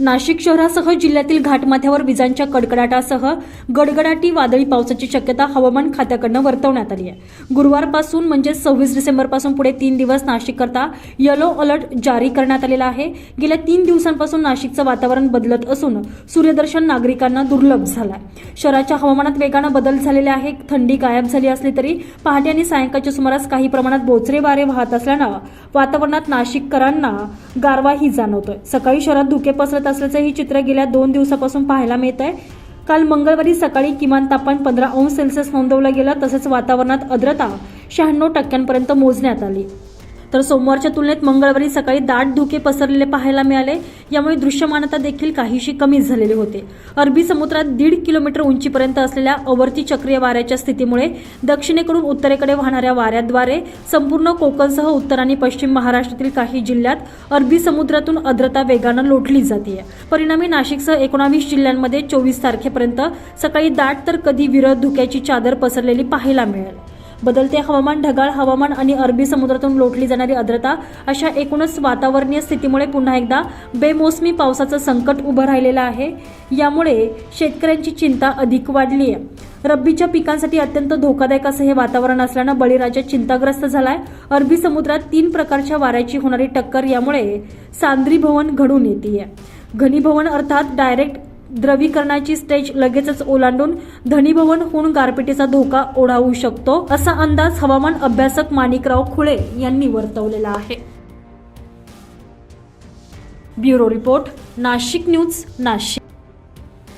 नाशिक शहरासह जिल्ह्यातील घाटमाथ्यावर विजांच्या कडकडाटासह गडगडाटी वादळी पावसाची शक्यता हवामान खात्याकडनं वर्तवण्यात आली आहे. गुरुवारपासून म्हणजे सव्वीस डिसेंबरपासून पुढे तीन दिवस नाशिककरता येलो अलर्ट जारी करण्यात आलेला आहे. गेल्या तीन दिवसांपासून नाशिकचं वातावरण बदलत असून सूर्यदर्शन नागरिकांना दुर्लभ झालंय. शहराच्या हवामानात वेगानं बदल झालेले आहे. थंडी गायब झाली असली तरी पहाटे आणि सायंकाळच्या सुमारास काही प्रमाणात बोचरे वारे वाहत असल्यानं वातावरणात नाशिककरांना गारवाही जाणवतोय. सकाळी शहरात धुके पसरत असल्याचं ही चित्र गेल्या दोन दिवसापासून पाहायला मिळत आहे काल मंगळवारी सकाळी किमान तापमान पंधरा अंश सेल्सिअस नोंदवलं गेलं तसंच वातावरणात आर्द्रता शहाण्णव टक्क्यांपर्यंत मोजण्यात आली. तर सोमवारच्या तुलनेत मंगळवारी सकाळी दाट धुके पसरलेले पाहायला मिळाले. यामुळे दृश्यमानता देखील काहीशी कमी झालेली होते. अरबी समुद्रात दीड किलोमीटर उंचीपर्यंत असलेल्या अवर्ती चक्रीय वाऱ्याच्या स्थितीमुळे दक्षिणेकडून उत्तरेकडे वाहणाऱ्या वाऱ्याद्वारे संपूर्ण कोकणसह उत्तर आणि पश्चिम महाराष्ट्रातील काही जिल्ह्यात अरबी समुद्रातून आर्द्रता वेगानं लोटली जाते परिणामी नाशिकसह एकोणावीस जिल्ह्यांमध्ये चोवीस तारखेपर्यंत सकाळी दाट तर कधी विरळ धुक्याची चादर पसरलेली पाहायला मिळेल. बदलते हवामान ढगाळ हवामान आणि अरबी समुद्रातून लोटली जाणारी आर्द्रता अशा एकूणच वातावरणीय स्थितीमुळे पुन्हा एकदा बेमोसमी पावसाचं संकट उभं राहिलेलं आहे. यामुळे शेतकऱ्यांची चिंता अधिक वाढली आहे रब्बीच्या पिकांसाठी अत्यंत धोकादायक असं हे वातावरण असल्यानं बळीराजा चिंताग्रस्त झालाय. अरबी समुद्रात तीन प्रकारच्या वाऱ्याची होणारी टक्कर यामुळे सांद्री भवन घडून येते घनीभवन अर्थात डायरेक्ट द्रवीकरणाची स्टेज लगेचच ओलांडून धनीभवन होऊन गारपिटीचा धोका ओढावू शकतो असा अंदाज हवामान अभ्यासक माणिकराव खुळे यांनी वर्तवलेला आहे. Bureau report Nashik news Nashik.